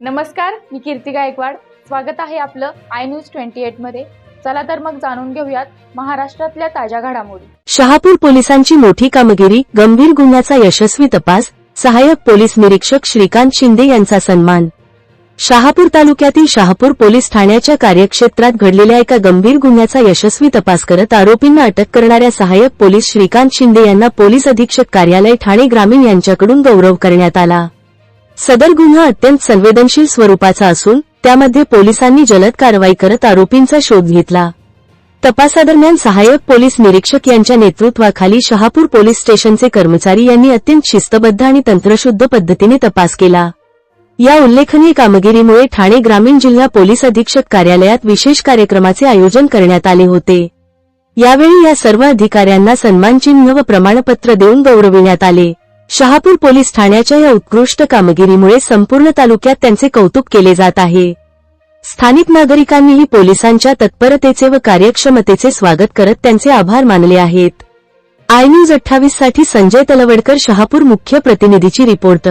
नमस्कार मी कीर्ती गायकवाड. स्वागत आहे आपलं आय न्यूज ट्वेंटी एटमध्ये. चला तर मग जाणून घेऊयात महाराष्ट्रातल्या ताज्या घडामोडी. शहापूर पोलिसांची मोठी कामगिरी गंभीर गुन्ह्याचा यशस्वी तपास सहाय्यक पोलीस निरीक्षक श्रीकांत शिंदे यांचा सन्मान. शहापूर तालुक्यातील शहापूर पोलीस ठाण्याच्या कार्यक्षेत्रात घडलेल्या एका गंभीर गुन्ह्याचा यशस्वी तपास करत आरोपींना अटक करणाऱ्या सहाय्यक पोलीस श्रीकांत शिंदे यांना पोलीस अधीक्षक कार्यालय ठाणे ग्रामीण यांच्याकडून गौरव करण्यात आला. सदर गुन्हा अत्यंत संवेदनशील स्वरूपाचा असून त्यामध्ये पोलिसांनी जलद कारवाई करत आरोपींचा शोध घेतला. तपासादरम्यान सहाय्यक पोलीस निरीक्षक यांच्या नेतृत्वाखाली शहापूर पोलीस स्टेशनचे कर्मचारी यांनी अत्यंत शिस्तबद्ध आणि तंत्रशुद्ध पद्धतीने तपास केला. या उल्लेखनीय कामगिरीमुळे ठाणे ग्रामीण जिल्हा पोलीस अधीक्षक कार्यालयात विशेष कार्यक्रमाचे आयोजन करण्यात आले होते. यावेळी या सर्व अधिकाऱ्यांना सन्मानचिन्ह व प्रमाणपत्र देऊन गौरविण्यात आले. शहापूर पोलीस ठाण्याच्या या उत्कृष्ट कामगिरीमुळे संपूर्ण तालुक्यात त्यांचे कौतुक केले जात आहे. स्थानिक नागरिकांनीही पोलिसांच्या तत्परतेचे व कार्यक्षमतेचे स्वागत करत त्यांचे आभार मानले आहेत. आय न्यूज अठ्ठावीससाठी संजय तलवडकर शहापूर मुख्य प्रतिनिधीची रिपोर्ट